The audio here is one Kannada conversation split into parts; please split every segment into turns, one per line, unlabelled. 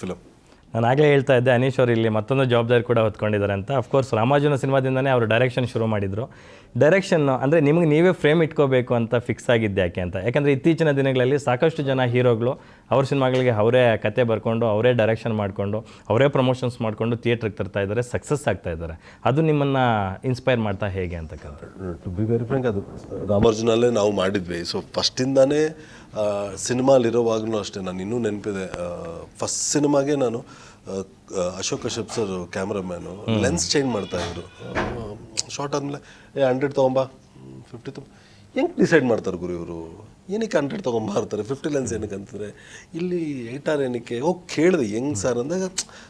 ಫಿಲಮ್
ನಾನು ಆಗಲೇ ಹೇಳ್ತಾ ಇದ್ದೆ ಅನೀಶ್ ಅವರು ಇಲ್ಲಿ ಮತ್ತೊಂದು ಜವಾಬ್ದಾರಿ ಕೂಡ ಹೊತ್ಕೊಂಡಿದ್ದಾರೆ ಅಂತ ಅಫ್ಕೋರ್ಸ್ ರಾಮಾಜುನ ಸಿನಿಮಾದಿಂದನೇ ಅವರು ಡೈರೆಕ್ಷನ್ ಶುರು ಮಾಡಿದರು ಡೈರೆಕ್ಷನ್ನು ಅಂದರೆ ನಿಮಗೆ ನೀವೇ ಫ್ರೇಮ್ ಇಟ್ಕೋಬೇಕು ಅಂತ ಫಿಕ್ಸ್ ಆಗಿದ್ದೆ ಯಾಕೆ ಅಂತ ಯಾಕಂದರೆ ಇತ್ತೀಚಿನ ದಿನಗಳಲ್ಲಿ ಸಾಕಷ್ಟು ಜನ ಹೀರೋಗಳು ಅವ್ರ ಸಿನಿಮಾಗಳಿಗೆ ಅವರೇ ಕತೆ ಬರ್ಕೊಂಡು ಅವರೇ ಡೈರೆಕ್ಷನ್ ಮಾಡಿಕೊಂಡು ಅವರೇ ಪ್ರಮೋಷನ್ಸ್ ಮಾಡಿಕೊಂಡು ಥಿಯೇಟ್ರಿಗೆ ತರ್ತಾ ಇದ್ದಾರೆ ಸಕ್ಸಸ್ ಆಗ್ತಾ ಇದ್ದಾರೆ ಅದು ನಿಮ್ಮನ್ನು ಇನ್ಸ್ಪೈರ್ ಮಾಡ್ತಾ ಹೇಗೆ ಅಂತ
ಟು ಬಿ ವೆರಿ ಫ್ರೆಂಕ್ ಅದು ರಾಮಾರ್ಜುನಲ್ಲೇ ನಾವು ಮಾಡಿದ್ವಿ ಸೊ ಫಸ್ಟಿಂದಾನೇ ಸಿನಿಮಾಲಿರೋವಾಗಲೂ ಅಷ್ಟೇ ನಾನು ಇನ್ನೂ ನೆನಪಿದೆ ಫಸ್ಟ್ ಸಿನಿಮಾಗೆ ನಾನು Ashok Kashyap sir cameraman lens change ಮಾಡ್ತಾ ಇದ್ರು ಶಾರ್ಟ್ ಆದಮೇಲೆ ಏ ಹಂಡ್ರೆಡ್ ತೊಗೊಂಬ ಫಿಫ್ಟಿ ತೊಗೊಂಬ ಹೆಂಗೆ ಡಿಸೈಡ್ ಮಾಡ್ತಾರೆ ಗುರು ಇವರು ಏನಕ್ಕೆ ಹಂಡ್ರೆಡ್ ತೊಗೊಂಬರ್ತಾರೆ ಫಿಫ್ಟಿ ಲೆನ್ಸ್ ಏನಕ್ಕೆ ಅಂತಂದರೆ ಇಲ್ಲಿ ಏಟ್ ಆರ್ ಏನಕ್ಕೆ ಹೋಗಿ ಕೇಳಿದೆ ಹೆಂಗೆ ಸರ್ ಅಂದಾಗ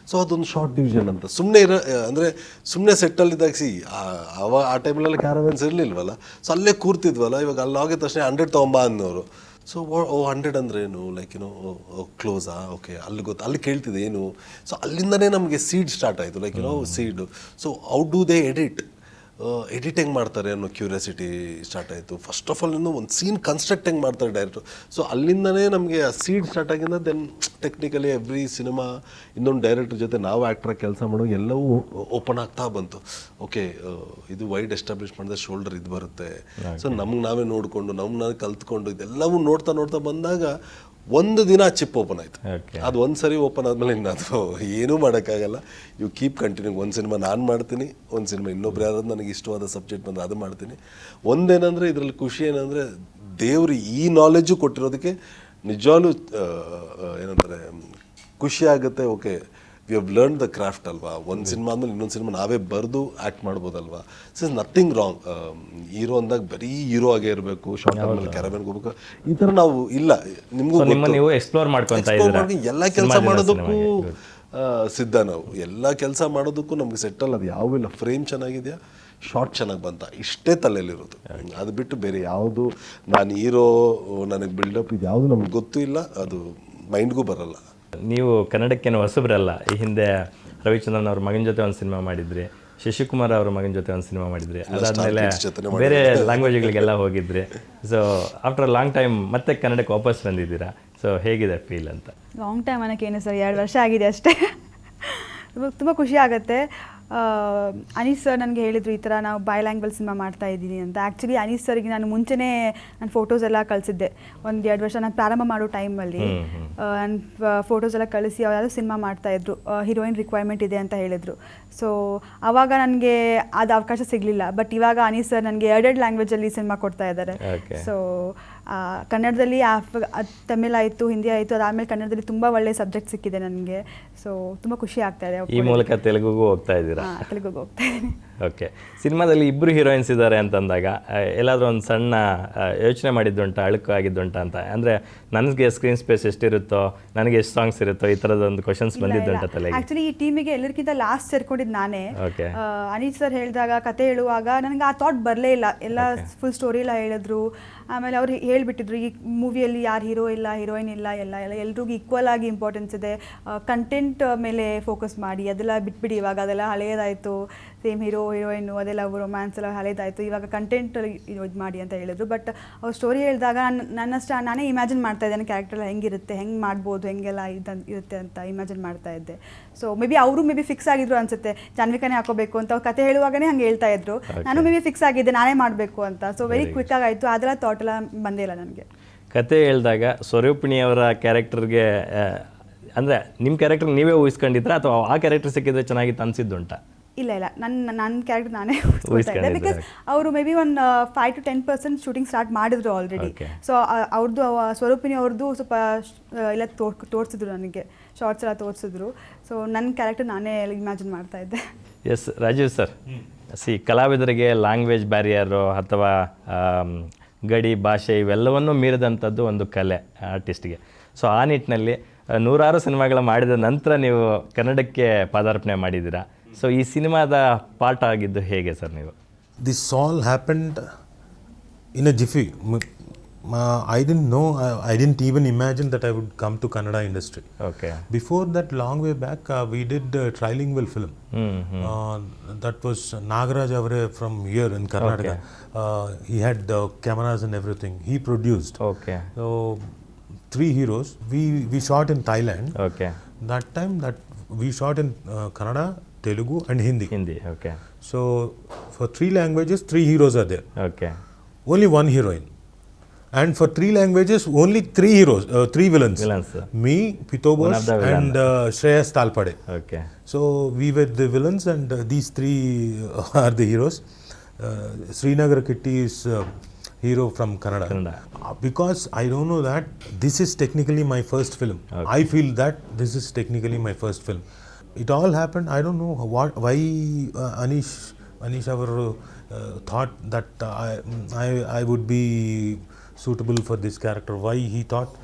ಸೊ ಅದೊಂದು ಶಾರ್ಟ್ ಡಿವಿಷನ್ ಅಂತ ಸುಮ್ಮನೆ ಇರೋ ಅಂದರೆ ಸುಮ್ಮನೆ ಸೆಟ್ಟಲ್ಲಿದ್ದಾಗ ಸಿ ಅವ ಆ ಟೈಮಲ್ಲೆಲ್ಲ ಕ್ಯಾರವೆನ್ಸ್ ಇರಲಿಲ್ವಲ್ಲ ಸೊ ಅಲ್ಲೇ ಕೂರ್ತಿದ್ವಲ್ಲ ಇವಾಗ ಅಲ್ಲಿ ಹೋಗಿದ ತಕ್ಷಣ ಹಂಡ್ರೆಡ್ ತೊಗೊಂಬ ಅನ್ನೋರು ಸೊ ಓ ಹಂಡ್ರೆಡ್ ಅಂದ್ರೆ ಏನು ಲೈಕ್ ಏನು ಕ್ಲೋಸಾ ಓಕೆ ಅಲ್ಲಿ ಗೊತ್ತು ಅಲ್ಲಿ ಕೇಳ್ತಿದೆ ಏನು ಸೊ ಅಲ್ಲಿಂದನೇ ನಮಗೆ ಸೀಡ್ ಸ್ಟಾರ್ಟ್ ಆಯಿತು ಲೈಕ್ ಏನೋ seed so out do they edit editing ಮಾಡ್ತಾರೆ ಅನ್ನೋ ಕ್ಯೂರಿಯಾಸಿಟಿ ಸ್ಟಾರ್ಟ್ ಆಯಿತು ಫಸ್ಟ್ ಆಫ್ ಆಲ್ ಇನ್ನು ಒಂದು ಸೀನ್ ಕನ್ಸ್ಟ್ರಕ್ಟಿಂಗ್ ಮಾಡ್ತಾರೆ ಡೈರೆಕ್ಟ್ರು ಸೊ ಅಲ್ಲಿಂದನೇ ನಮಗೆ ಆ ಸೀಡ್ ಸ್ಟಾರ್ಟ್ ಆಗಿಂದ ದೆನ್ ಟೆಕ್ನಿಕಲಿ ಎವ್ರಿ ಸಿನಿಮಾ ಇನ್ನೊಂದು ಡೈರೆಕ್ಟ್ರ್ ಜೊತೆ ನಾವು ಆ್ಯಕ್ಟ್ರಾಗಿ ಕೆಲಸ ಮಾಡೋ ಎಲ್ಲವೂ ಓಪನ್ ಆಗ್ತಾ ಬಂತು ಓಕೆ ಇದು ವೈಡ್ ಎಸ್ಟಾಬ್ಲಿಷ್ ಮಾಡಿದ್ರೆ ಶೋಲ್ಡರ್ ಇದು ಬರುತ್ತೆ ಸೊ ನಮ್ಗೆ ನಾವೇ ನೋಡಿಕೊಂಡು ನಮ್ಗೆ ನಾವೇ ಕಲ್ತ್ಕೊಂಡು ಇದೆಲ್ಲವೂ ನೋಡ್ತಾ ನೋಡ್ತಾ ಬಂದಾಗ ಒಂದು ದಿನ ಚಿಪ್ ಓಪನ್ ಆಯಿತು ಅದು ಒಂದು ಸರಿ ಓಪನ್ ಆದಮೇಲೆ ಇನ್ನು ಅದು ಏನೂ ಮಾಡೋಕ್ಕಾಗಲ್ಲ ಯು ಕೀಪ್ ಕಂಟಿನ್ಯೂ ಒಂದು ಸಿನಿಮಾ ನಾನು ಮಾಡ್ತೀನಿ ಒಂದು ಸಿನಿಮಾ ಇನ್ನೊಬ್ರು ಯಾರಾದ್ರೂ ನನಗೆ ಇಷ್ಟವಾದ ಸಬ್ಜೆಕ್ಟ್ ಬಂದು ಅದು ಮಾಡ್ತೀನಿ ಒಂದೇನಂದರೆ ಇದರಲ್ಲಿ ಖುಷಿ ಏನಂದರೆ ದೇವರು ಈ ನಾಲೆಜು ಕೊಟ್ಟಿರೋದಕ್ಕೆ ನಿಜವಾಗ್ಲೂ ಏನಂತಾರೆ ಖುಷಿ ಆಗುತ್ತೆ okay we have learn the craft ಅಲ್ವಾ ಒಂದು ಸಿನಿಮಾ ಆದಮೇಲೆ ಇನ್ನೊಂದು ಸಿನಿಮಾ ನಾವೇ ಬರೆದು act ಮಾಡ್ಬೋದಲ್ವಾ so is nothing wrong hero ಅಂದಾಗ ಬರೀ ಹೀರೋ ಆಗೇ ಇರಬೇಕು ಶಾರ್ಟ್ ಆಮೇಲೆ ಹೋಗ್ಬೇಕು ಈ ಥರ ನಾವು ಇಲ್ಲ ನಿಮಗೂ
ನೀವು ಎಕ್ಸ್ಪ್ಲೋರ್
ಮಾಡ್ಕೊಂಡು ಎಲ್ಲ ಕೆಲಸ ಮಾಡೋದಕ್ಕೂ ಸಿದ್ಧ ನಾವು ಎಲ್ಲ ಕೆಲಸ ಮಾಡೋದಕ್ಕೂ ನಮಗೆ ಸೆಟ್ಟಲ್ ಅದು ಇಲ್ಲ ಫ್ರೇಮ್ ಚೆನ್ನಾಗಿದೆಯಾ ಶಾರ್ಟ್ ಚೆನ್ನಾಗಿ ಬಂತ ಇಷ್ಟೇ ತಲೆಯಲ್ಲಿರೋದು ಅದು ಬಿಟ್ಟು ಬೇರೆ ಯಾವುದು ನಾನು ಹೀರೋ ನನಗೆ ಬಿಲ್ಡಪ್ ಇದು ಯಾವುದು ನಮ್ಗೆ ಗೊತ್ತೂ ಇಲ್ಲ ಅದು ಮೈಂಡ್ಗೂ ಬರಲ್ಲ
ನೀವು ಕನ್ನಡಕ್ಕೇನು ಹೊಸಬ್ರಲ್ಲ ಈ ಹಿಂದೆ ರವಿಚಂದ್ರನ್ ಅವ್ರ ಮಗನ ಜೊತೆ ಒಂದು ಸಿನಿಮಾ ಮಾಡಿದ್ರಿ ಶಶಿಕುಮಾರ್ ಅವ್ರ ಮಗನ ಜೊತೆ ಒಂದು ಸಿನಿಮಾ ಮಾಡಿದ್ರಿ ಅದಾದ್ಮೇಲೆ ಬೇರೆ ಲ್ಯಾಂಗ್ವೇಜ್ಗಳಿಗೆಲ್ಲ ಹೋಗಿದ್ರಿ ಸೊ ಆಫ್ಟರ್ ಲಾಂಗ್ ಟೈಮ್ ಮತ್ತೆ ಕನ್ನಡಕ್ಕೆ ವಾಪಸ್ ಬಂದಿದ್ದೀರಾ ಸೊ ಹೇಗಿದೆ ಫೀಲ್ ಅಂತ
ಲಾಂಗ್ ಟೈಮ್ ಏನು ಸರ್ ಎರಡು ವರ್ಷ ಆಗಿದೆ ಅಷ್ಟೇ ತುಂಬ ಖುಷಿ ಆಗುತ್ತೆ ಅನೀಸ್ ಸರ್ ನನಗೆ ಹೇಳಿದರು ಈ ಥರ ನಾವು ಬಾಯ್ ಲ್ಯಾಂಗ್ವೇಜ್ ಸಿನಿಮಾ ಮಾಡ್ತಾ ಇದ್ದೀನಿ ಅಂತ ಆ್ಯಕ್ಚುಲಿ ಅನೀಸ್ ಸರ್ಗೆ ನಾನು ಮುಂಚೆನೇ ನಾನು ಫೋಟೋಸ್ ಎಲ್ಲ ಕಳಿಸಿದ್ದೆ ಒಂದು ಎರಡು ವರ್ಷ ನಾನು ಪ್ರಾರಂಭ ಮಾಡೋ ಟೈಮಲ್ಲಿ ನಾನು ಫೋಟೋಸ್ ಎಲ್ಲ ಕಳಿಸಿ ಯಾವ್ದಾದ್ರು ಸಿನಿಮಾ ಇದ್ರು ಹೀರೋಯಿನ್ ರಿಕ್ವೈರ್ಮೆಂಟ್ ಇದೆ ಅಂತ ಹೇಳಿದರು ಸೊ ಆವಾಗ ನನಗೆ ಅದು ಅವಕಾಶ ಸಿಗಲಿಲ್ಲ ಬಟ್ ಇವಾಗ ಅನೀಸ್ ಸರ್ ನನಗೆ ಎರಡೆರಡು ಲ್ಯಾಂಗ್ವೇಜಲ್ಲಿ ಸಿನಿಮಾ ಕೊಡ್ತಾ ಇದ್ದಾರೆ ಸೊ ಕನ್ನಡದಲ್ಲಿ ಆಫ್ ಆಯ್ತು ಹಿಂದಿ ಆಯಿತು ಅದಾದಮೇಲೆ ಕನ್ನಡದಲ್ಲಿ ತುಂಬಾ ಒಳ್ಳೆ ಸಬ್ಜೆಕ್ಟ್ ಸಿಕ್ಕಿದೆ ನನಗೆ ಸೊ ತುಂಬಾ ಖುಷಿ ಆಗ್ತಾ ಇದೆ
ಈ ಮೂಲಕ ತೆಲುಗುಗೂ ಹೋಗ್ತಾ ಇದ್ದೀರಾ
ತೆಲುಗು ಹೋಗ್ತಾ ಇದ್ದೀನಿ
ಓಕೆ ಸಿನಿಮಾದಲ್ಲಿ ಇಬ್ಬರು ಹೀರೋಯಿನ್ಸ್ ಇದ್ದಾರೆ ಅಂತಂದಾಗ ಎಲ್ಲಾದರೂ ಒಂದು ಸಣ್ಣ ಯೋಚನೆ ಮಾಡಿದ್ದುಂಟ ಅಳುಕು ಆಗಿದ್ದುಂಟ ಅಂತ ಅಂದರೆ ನನಗೆ ಸ್ಕ್ರೀನ್ ಸ್ಪೇಸ್ ಎಷ್ಟಿರುತ್ತೋ ನನಗೆ ಎಷ್ಟು ಸಾಂಗ್ಸ್ ಇರುತ್ತೋ ಈ ಥರದ ಒಂದು ಕ್ವಶನ್ಸ್ ಬಂದಿದ್ದುಂಟ ತಲೆ
ಆ್ಯಕ್ಚುಲಿ ಈ ಟೀಮಿಗೆ ಎಲ್ಲರಿಗಿಂತ ಲಾಸ್ಟ್ ಸೇರ್ಕೊಂಡಿದ್ದು ನಾನೇ ಓಕೆ ಅನೀತ್ ಸರ್ ಹೇಳಿದಾಗ ಕತೆ ಹೇಳುವಾಗ ನನಗೆ ಆ ಥಾಟ್ ಬರಲೇ ಇಲ್ಲ ಎಲ್ಲ ಫುಲ್ ಸ್ಟೋರಿ ಎಲ್ಲ ಹೇಳಿದ್ರು ಆಮೇಲೆ ಅವ್ರು ಹೇಳಿಬಿಟ್ಟಿದ್ರು ಈ ಮೂವಿಯಲ್ಲಿ ಯಾರು ಹೀರೋ ಇಲ್ಲ ಹೀರೋಯಿನ್ ಇಲ್ಲ ಎಲ್ಲ ಎಲ್ಲ ಎಲ್ರಿಗೂ ಈಕ್ವಲ್ ಆಗಿ ಇಂಪಾರ್ಟೆನ್ಸ್ ಇದೆ ಕಂಟೆಂಟ್ ಮೇಲೆ ಫೋಕಸ್ ಮಾಡಿ ಅದೆಲ್ಲ ಬಿಟ್ಬಿಡಿ ಇವಾಗ ಅದೆಲ್ಲ ಹಳೆಯದಾಯಿತು ಸೇಮ್ ಹೀರೋ ಹೀರೋಯಿನ್ನು ಅದೆಲ್ಲ ರೊಮ್ಯಾನ್ಸ್ ಎಲ್ಲ ಹಳೆದಾಯಿತು ಇವಾಗ ಕಂಟೆಂಟ್ ಇದು ಮಾಡಿ ಅಂತ ಹೇಳಿದ್ರು ಬಟ್ ಅವ್ರು ಸ್ಟೋರಿ ಹೇಳಿದಾಗ ನಾನು ನಾನೇ ಇಮ್ಯಾಜಿನ್ ಮಾಡ್ತಾ ಇದ್ದೇನೆ ಕ್ಯಾರೆಕ್ಟರ್ ಎಲ್ಲ ಹೆಂಗಿರುತ್ತೆ ಹೆಂಗೆ ಮಾಡ್ಬೋದು ಹೆಂಗೆಲ್ಲ ಇದು ಇರುತ್ತೆ ಅಂತ ಇಮ್ಯಾಜಿನ್ ಮಾಡ್ತಾ ಇದ್ದೆ ಸೊ ಮೇ ಬಿ ಅವರು ಮೇ ಬಿ ಫಿಕ್ಸ್ ಆಗಿದ್ರು ಅನ್ಸುತ್ತೆ ಜಾನ್ವಿಕನೇ ಹಾಕೋಬೇಕು ಅಂತ ಅವ್ರು ಕತೆ ಹೇಳುವಾಗನೇ ಹಂಗೆ ಹೇಳ್ತಾ ಇದ್ರು ನಾನು ಮೇ ಬಿ ಫಿಕ್ಸ್ ಆಗಿದ್ದೆ ನಾನೇ ಮಾಡಬೇಕು ಅಂತ ಸೊ ವೆರಿ ಕ್ವಿಕ್ ಆಗಾಯಿತು ಅದರ ಥಾಟ್ ಎಲ್ಲ ಬಂದೇ ಇಲ್ಲ ನನಗೆ
ಕತೆ ಹೇಳಿದಾಗ ಅವರ ಕ್ಯಾರೆಕ್ಟರ್ಗೆ ಅಂದರೆ ನಿಮ್ಮ ಕ್ಯಾರೆಕ್ಟರ್ ನೀವೇ ಊಹಿಸ್ಕೊಂಡಿದ್ರಾ ಅಥವಾ ಆ ಕ್ಯಾರೆಕ್ಟರ್ ಸಿಕ್ಕಿದ್ರೆ ಚೆನ್ನಾಗಿತ್ತು ಅನಿಸಿದ್ದುಂಟಾ
ಇಲ್ಲ ಇಲ್ಲ ನನ್ನ ನನ್ನ ಕ್ಯಾರೆಕ್ಟರ್ ನಾನೇ
ಇದ್ದೆ
ಬಿಕಾಸ್ ಅವರು ಮೇ ಬಿ ಒಂದು five to ten percent shooting start ಮಾಡಿದ್ರು ಆಲ್ರೆಡಿ ಸೊ ಅವ್ರದ್ದು ಸ್ವರೂಪಿನಿ ಅವ್ರದ್ದು ಸ್ವಲ್ಪ ಎಲ್ಲ ತೋರಿಸಿದ್ರು ನನಗೆ ಶಾರ್ಟ್ಸ್ ಎಲ್ಲ ತೋರಿಸಿದ್ರು ಸೊ ನನ್ನ ಕ್ಯಾರೆಕ್ಟರ್ ನಾನೇ ಇಮ್ಯಾಜಿನ್ ಮಾಡ್ತಾ ಇದ್ದೆ
ಎಸ್ ರಾಜೀವ್ ಸರ್ ಸಿ ಕಲಾವಿದರಿಗೆ ಲ್ಯಾಂಗ್ವೇಜ್ ಬ್ಯಾರಿಯರು ಅಥವಾ ಗಡಿ ಭಾಷೆ ಇವೆಲ್ಲವನ್ನೂ ಮೀರಿದಂಥದ್ದು ಒಂದು ಕಲೆ ಆರ್ಟಿಸ್ಟ್ಗೆ ಸೊ ಆ ನಿಟ್ಟಿನಲ್ಲಿ ನೂರಾರು ಸಿನಿಮಾಗಳು ಮಾಡಿದ ನಂತರ ನೀವು ಕನ್ನಡಕ್ಕೆ ಪಾದಾರ್ಪಣೆ ಮಾಡಿದ್ದೀರಾ ಸೊ ಈ ಸಿನಿಮಾದ ಪಾರ್ಟ್ ಆಗಿದ್ದು ಹೇಗೆ ಸರ್ ನೀವು
this all happened in a jiffy I didn't know I didn't even imagine that I would come to Kannada industry
okay
before that long way back we did trilingual film that was Nagaraj ಅವರೇ from year in Karnataka he had cameras and everything he produced
okay
so three heroes we we shot in Thailand
okay
that time that we shot in Kannada Telugu and Hindi.
Hindi, okay.
So for three languages, three heroes are there.
Okay.
Only one heroine. And for three languages, only three heroes, uh, three villains. Me,
Pito Bose,
and uh, Shreyas Talpade.
Okay.
So we were the villains, and uh, these three are the heroes. Srinagara Kitty is hero from Kannada. Because I don't know that this is technically my first film.
Okay.
I feel that this is technically my first film it all happened. I don't know what, why uh, Anish, Anish uh, thought that uh, I, I, I would be suitable for this character. Why he thought,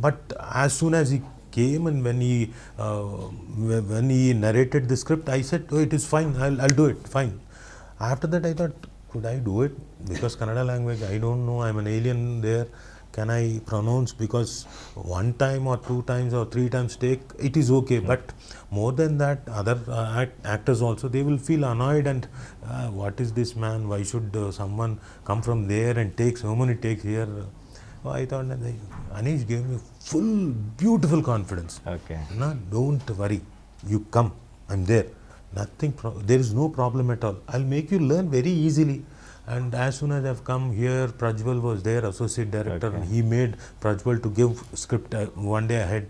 but as soon as he came and when he uh, when he narrated the script, I said, "Oh, it is fine. I'll, I'll do it. Fine." After that, I thought, "Could I do it?" Because Kannada language, I don't know. I'm an alien there can I pronounce because one time or two times or three times take it is okay hmm. but more than that other uh, act, actors also they will feel annoyed and uh, what is this man why should uh, someone come from there and take so many takes here oh, I thought that Anish gave me full beautiful confidence
okay
no don't worry you come I'm there nothing there is no problem at all I'll make you learn very easily and as soon as I've come here, Prajwal was there, associate director,
okay.
and he made Prajwal to give script uh, one day ahead.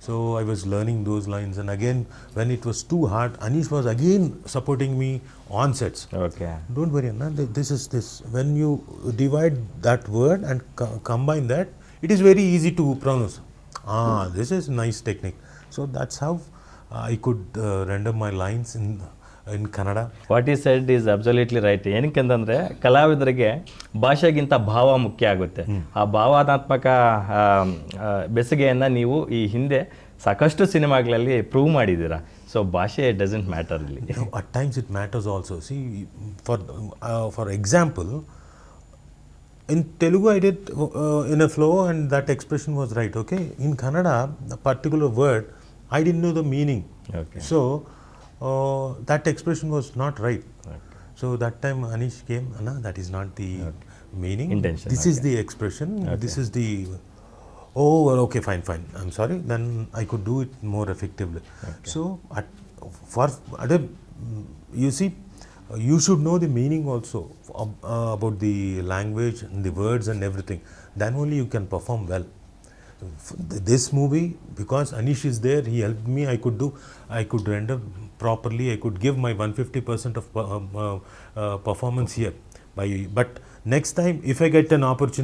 So I was learning those lines, and again, when it was too hard, Anish was again supporting me on sets.
Okay.
Don't worry, Anna, this is this. When you divide that word and co combine that, it is very easy to pronounce. Ah, this is nice technique. So that's how uh, I could uh, render my lines in in Kannada
what is said is absolutely right ಏನಕ್ಕೆ ಅಂತಂದರೆ ಕಲಾವಿದರಿಗೆ ಭಾಷೆಗಿಂತ ಭಾವ ಮುಖ್ಯ ಆಗುತ್ತೆ ಆ ಭಾವನಾತ್ಮಕ ಬೆಸುಗೆಯನ್ನು ನೀವು ಈ ಹಿಂದೆ ಸಾಕಷ್ಟು ಸಿನಿಮಾಗಳಲ್ಲಿ ಪ್ರೂವ್ ಮಾಡಿದ್ದೀರಾ ಸೊ ಭಾಷೆ ಡಸಂಟ್ ಮ್ಯಾಟರ್ ಇಲ್ಲಿ
at times it matters also see for for example in Telugu I did in a flow and that expression was right okay in Kannada particular word I didn't know the meaning
okay
so uh, that expression was not right. Okay. So that time Anish came, Anna, that is not the okay. meaning.
Intention.
This okay. is the expression. This is the. Oh, well, okay, fine, fine. I'm sorry. Then I could do it more effectively. So, at, for at a, you see, you should know the meaning also uh, about the language and the words and everything. Then only you can perform well this movie because Anish is there he helped me I could do I could render properly I could give my 150 percent of um, uh, uh, performance here by but next time if I get an opportunity